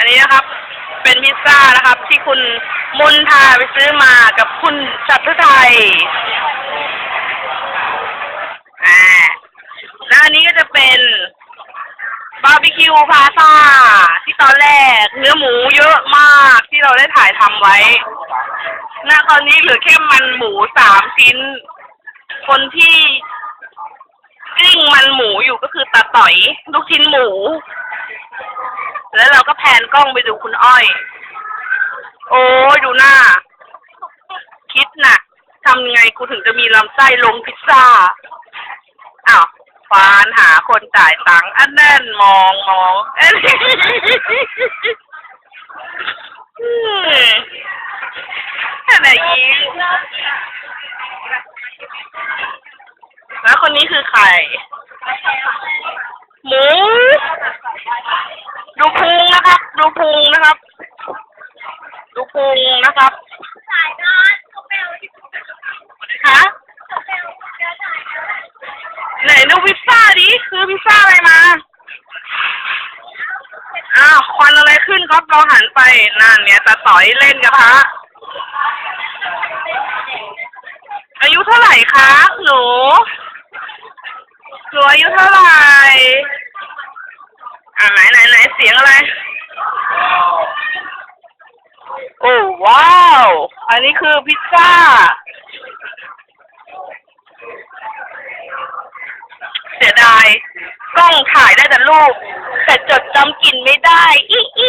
อันนี้นะครับ เป็นพิซซ่านะครับ ที่คุณมนทาไปซื้อมากับคุณชัตรไทยอ่าแล้วอันนี้ก็จะเป็นบาร์บีคิวพาซาที่ตอนแรกเนื้อหมูเยอะมากที่เราได้ถ่ายทำไว้ณตอนนี้เหลือแค่มันหมูสามชิ้น คนที่กลิ้งมันหมูอยู่ก็คือตาต่อย ลูกชิ้นหมู แล้วเราก็แพนกล้องไปดูคุณอ้อย โอ้ยดูหน้า คิดหนักทำยังไงกูถึงจะมีลำไส้ลงพิซซ่า อ้าวฟานหาคนจ่ายตังค์อันแน่นมองมองเอ้ยอืมอะไรยิงแล้วคนนี้คือใคร หมู ดูพุงนะครับ ดูพุงนะครับ ดูพุงนะครับฮะไหนดูพิซซ่าดิคือพิซซ่าอะไรมา อ้าวควันอะไรขึ้นครับเราหันไปนั่นเนี่ยตาต่อยเล่นกับพระอายุเท่าไหร่คะหนูหนูอายุเท่าไหร่อ่าไหนไหนไหนเสียงอะไร โอ้ว้าว อันนี้คือพิซซ่า เสียดาย กล้องถ่ายได้แต่รูป แต่จดจำกลิ่นไม่ได้อีอี